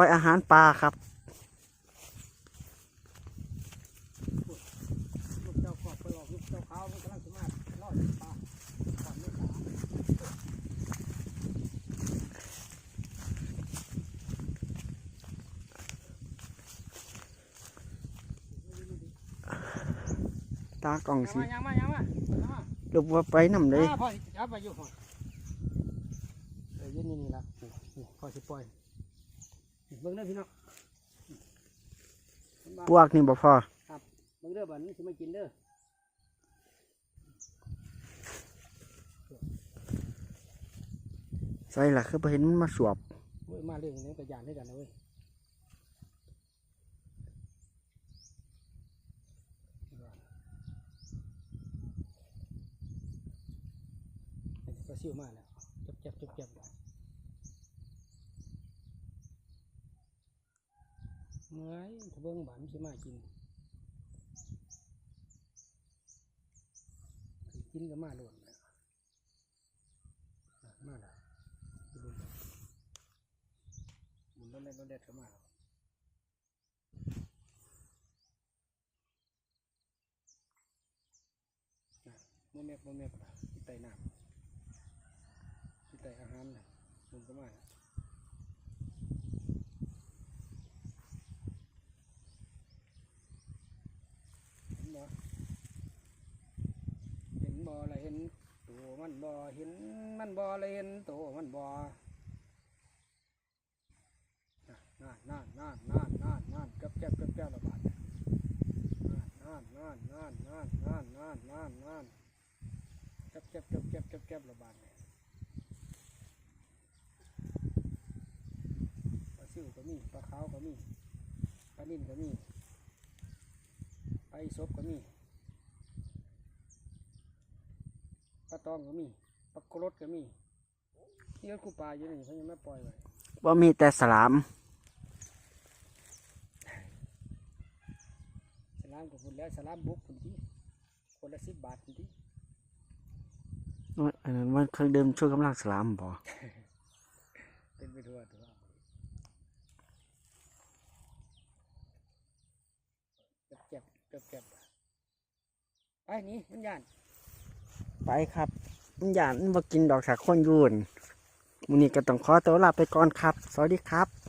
ล่อยอาหารปลาครับตากล่องสิลูกว่าไปนำเลยพ่อจับไปอยู่พ่อเอ้ยนี่นี่ละพ่อสิปล่อย เบิ่งเด้อพี่น้องเห็นบ่พวกนี่บ่พอเบิ่งเด้อบัดนี้สิมากินเด้อใส่ล่ะคือบ่เห็นมันมาสวบโอ้ยมาเรื่องนี้ก็ยานด้วยกันนะเว้ยอันนี้ก็ซิ่วมาแล้วจับจับจับจับ เมื่อยถ้าเบิ่งบานสิมากิน กินก็มาโลดนะอะมาแล้วดูดูหมุนเล่นรถเด็ดเข้ามาแล้วน่ะโมเมกโมเมกละที่ไตน้ำที่ไตอาหารน่ะมุนเข้ามาแล้วเห็นบ่เห็นบ่ละเห็นตัว มันบ่เห็นมันบ่เละเห็นตัวมันบ่นานนานนานนานนานนานกับแก้บกับแก้บระบาดนานนานนานนานนานนานนานนานกับแก้บกับแก้บกับแก้บระบาดเนี่ยปลาซิวก็มีปลาขาวก็มีปลานิ่นก็มีปลาอีสบก็มี ปลาตองก็มีปลากรดก็มีนี่ก็กูปลาอยู่นี่เขายังไม่ปล่อยไว้บ่มีแต่สลามสลามกับคุณแล้วสลามบุกคุณที่คนละสิบบาทคุณที่อันนั้นมันเครื่องดื่มช่วยกำลังสลามบ่เป็นไปทั่วทั่วเก็บเก็บเก็บเก็บไปหนี่มันย่าน ไปครับมันย่านมันบ่กินดอกสาคนยูนมื้อนี้ก็ต้องขอตัวลาไปก่อนครับ สวัสดีครับ